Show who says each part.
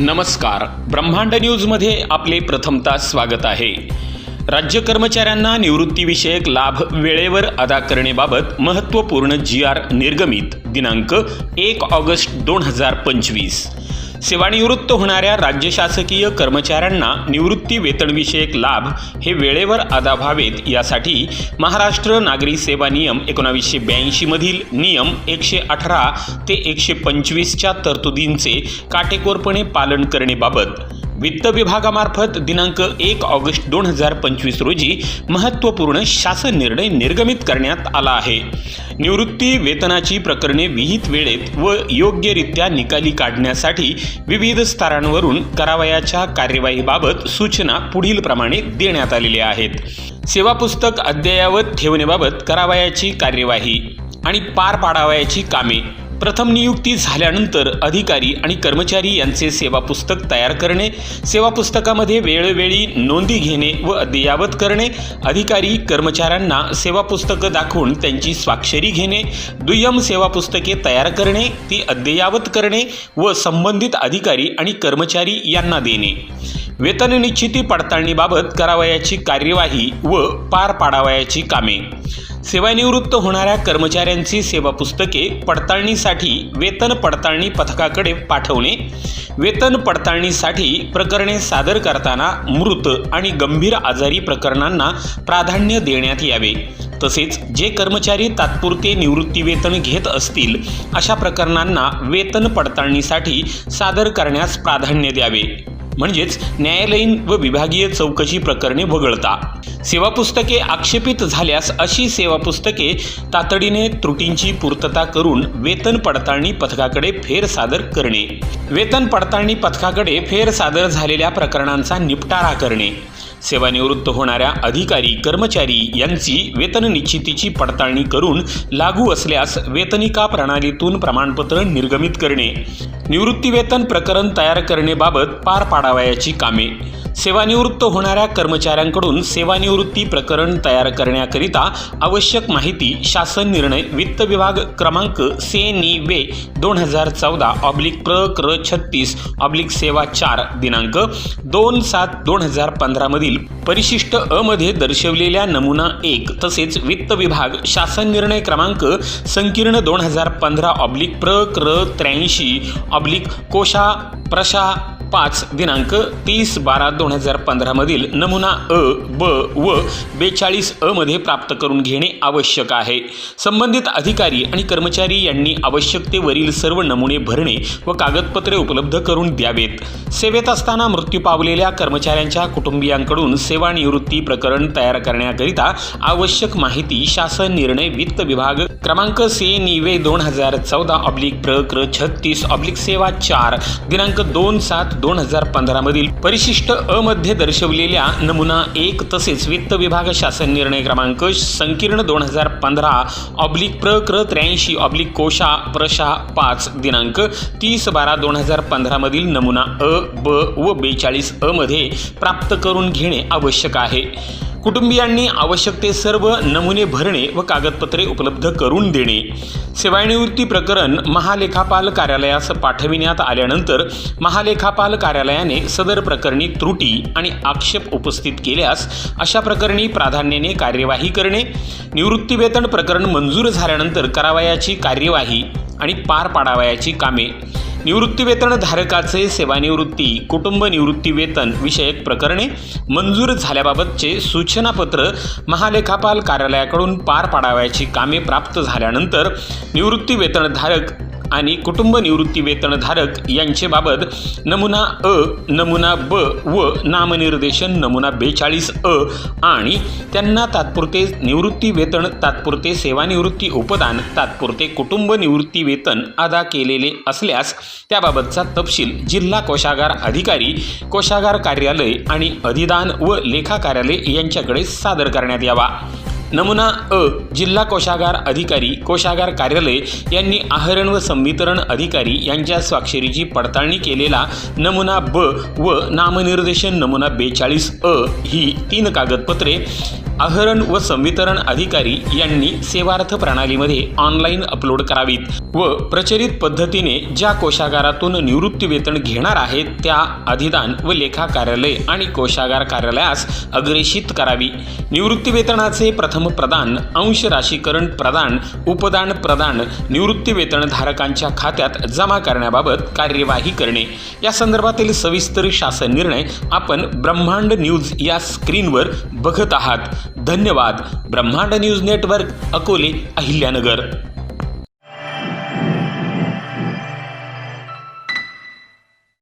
Speaker 1: नमस्कार. ब्रह्मांड न्यूजमध्ये आपले प्रथमता स्वागत आहे. राज्य कर्मचाऱ्यांना निवृत्तीविषयक लाभ वेळेवर अदा करणेबाबत महत्त्वपूर्ण जी आर निर्गमित दिनांक एक ऑगस्ट दोन हजार पंचवीस. सेवानिवृत्त होणाऱ्या राज्य शासकीय कर्मचाऱ्यांना निवृत्ती वेतनविषयक लाभ हे वेळेवर अदा व्हावेत यासाठी महाराष्ट्र नागरी सेवा नियम एकोणावीसशे ब्याऐंशीमधील नियम एकशे अठरा ते एकशे पंचवीसच्या तरतुदींचे काटेकोरपणे पालन करणेबाबत वित्त विभागामार्फत दिनांक एक ऑगस्ट दोन हजार पंचवीस रोजी महत्त्वपूर्ण शासन निर्णय निर्गमित करण्यात आला आहे. निवृत्ती वेतनाची प्रकरणे विहित वेळेत व योग्यरित्या निकाली काढण्यासाठी विविध स्तरांवरून करावयाच्या कार्यवाहीबाबत सूचना पुढीलप्रमाणे देण्यात आलेल्या आहेत. सेवा पुस्तक अद्ययावत ठेवण्याबाबत करावयाची कार्यवाही आणि पार पाडावयाची कामे. प्रथम नियुक्ती झाल्यानंतर अधिकारी आणि कर्मचारी यांचे सेवा पुस्तक तयार करणे सेवा पुस्तकामध्ये वेळोवेळी नोंदी घेणे व अद्ययावत करणे अधिकारी कर्मचाऱ्यांना सेवा पुस्तकं दाखवून त्यांची स्वाक्षरी घेणे दुय्यम सेवा पुस्तके तयार करणे ती अद्ययावत करणे व संबंधित अधिकारी आणि कर्मचारी यांना देणे. वेतन निश्चिती पडताळणीबाबत करावयाची कार्यवाही व पार पाडावयाची कामे. सेवानिवृत्त होणाऱ्या कर्मचाऱ्यांची सेवा पुस्तके पडताळणीसाठी वेतन पडताळणी पथकाकडे पाठवणे. वेतन पडताळणीसाठी प्रकरणे सादर करताना मृत आणि गंभीर आजारी प्रकरणांना प्राधान्य देण्यात यावे. तसेच जे कर्मचारी तात्पुरते निवृत्तीवेतन घेत असतील अशा प्रकरणांना वेतन पडताळणीसाठी सादर करण्यास प्राधान्य द्यावे. म्हणजेच न्यायालयीन व विभागीय चौकशी प्रकरणे वगळता. सेवा पुस्तके आक्षेपित झाल्यास अशी सेवा पुस्तके तातडीने त्रुटींची पूर्तता करून वेतन पडताळणी पथकाकडे फेर सादर करणे. वेतन पडताळणी पथकाकडे फेर सादर झालेल्या प्रकरणांचा निपटारा करणे. सेवानिवृत्त होणाऱ्या अधिकारी कर्मचारी यांची वेतन निश्चितीची पडताळणी करून लागू असल्यास वेतनिका प्रणालीतून प्रमाणपत्र निर्गमित करणे निवृत्तीवेतन प्रकरण तयार करणेबाबत पार पाडावयाची कामे. सेवानिवृत्त होणाऱ्या कर्मचाऱ्यांकडून सेवानिवृत्ती प्रकरण तयार करण्याकरिता आवश्यक माहिती शासन निर्णय वित्त विभाग क्रमांक से नि वे दोन हजार चौदा ऑब्लिक प्र क्र छत्तीस ऑब्लिक सेवा चार दिनांक दोन सात दोन हजार पंधरामधील परिशिष्ट अ मध्ये दर्शवलेल्या नमुना एक तसेच वित्त विभाग शासन निर्णय क्रमांक संकीर्ण दोन हजार पंधरा ऑब्लिक प्र क्र त्र्याऐंशी ऑब्लिक कोशा प्रशा पाच दिनांक तीस बारा दोन हजार पंधरामधील नमुना अ ब व बेचाळीस अ मध्ये प्राप्त करून घेणे आवश्यक आहे. संबंधित अधिकारी आणि कर्मचारी यांनी आवश्यकतेवरील सर्व नमुने भरणे व कागदपत्रे उपलब्ध करून द्यावेत. सेवेत असताना मृत्यू पावलेल्या कर्मचाऱ्यांच्या कुटुंबियांकडून सेवानिवृत्ती प्रकरण तयार करण्याकरिता आवश्यक माहिती शासन निर्णय वित्त विभाग क्रमांक से निवे दोन हजार चौदा ऑब्लिक प्र क्र छत्तीस ऑब्लिक सेवा चार दिनांक दोन सात दोन हजार पंधरामधील परिशिष्ट अमध्ये दर्शवलेल्या नमुना एक तसेच वित्त विभाग शासन निर्णय क्रमांक संकीर्ण दोन हजार पंधरा ऑब्लिक प्र क्र त्र्याऐंशी ऑब्लिक कोशा प्रशा पाच दिनांक तीस बारा दोन हजार पंधरामधील नमुना अ ब व बेचाळीस अ मध्ये प्राप्त करून घेणे आवश्यक आहे. कुटुंबियांनी आवश्यक ते सर्व नमुने भरणे व कागदपत्रे उपलब्ध करून देणे. सेवानिवृत्ती प्रकरण महालेखापाल कार्यालयास पाठविण्यात आल्यानंतर महालेखापाल कार्यालयाने सदर प्रकरणी त्रुटी आणि आक्षेप उपस्थित केल्यास अशा प्रकरणी प्राधान्याने कार्यवाही करणे निवृत्तीवेतन प्रकरण मंजूर झाल्यानंतर करावयाची कार्यवाही आणि पार पाडावयाची कामे. निवृत्तीवेतन धारकाचे सेवानिवृत्ती कुटुंब निवृत्ती वेतन विषयक प्रकरणे मंजूर झाल्याबाबतचे सूचनापत्र महालेखापाल कार्यालयाकडून पार पाडावयाची कामे प्राप्त झाल्यानंतर निवृत्तीवेतनधारक आणि कुटुंब निवृत्ती वेतनधारक यांचेबाबत नमुना अ नमुना ब व नामनिर्देशन नमुना बेचाळीस अ आणि त्यांना तात्पुरते निवृत्ती वेतन तात्पुरते सेवानिवृत्ती उपदान तात्पुरते कुटुंब निवृत्ती वेतन अदा केलेले असल्यास त्याबाबतचा तपशील जिल्हा कोशागार अधिकारी कोशागार कार्यालय आणि अधिदान व लेखा कार्यालय यांच्याकडे सादर करण्यात यावा. नमुना अ जिल्हा कोषागार अधिकारी कोशागार कार्यालय यांनी आहरण व संवितरण अधिकारी यांच्या स्वाक्षरीची पडताळणी केलेला नमुना ब व नामनिर्देशन नमुना बेचाळीस अ ही तीन कागदपत्रे आहरण व संवितरण अधिकारी यांनी सेवार्थ प्रणालीमध्ये ऑनलाईन अपलोड करावीत व प्रचलित पद्धतीने ज्या कोशागारातून निवृत्ती वेतन घेणार आहेत त्या अधिदान व लेखा कार्यालय आणि कोशागार कार्यालयास अग्रेषित करावी. निवृत्ती वेतनाचे प्रथम प्रदान अंश राशीकरण प्रदान उपदान प्रदान निवृत्तीवेतनधारकांच्या खात्यात जमा करण्याबाबत कार्यवाही करणे. या संदर्भातील सविस्तर शासन निर्णय आपण ब्रह्मांड न्यूज या स्क्रीनवर बघत आहात. धन्यवाद. ब्रह्मांड न्यूज नेटवर्क अकोले अहिल्यानगर.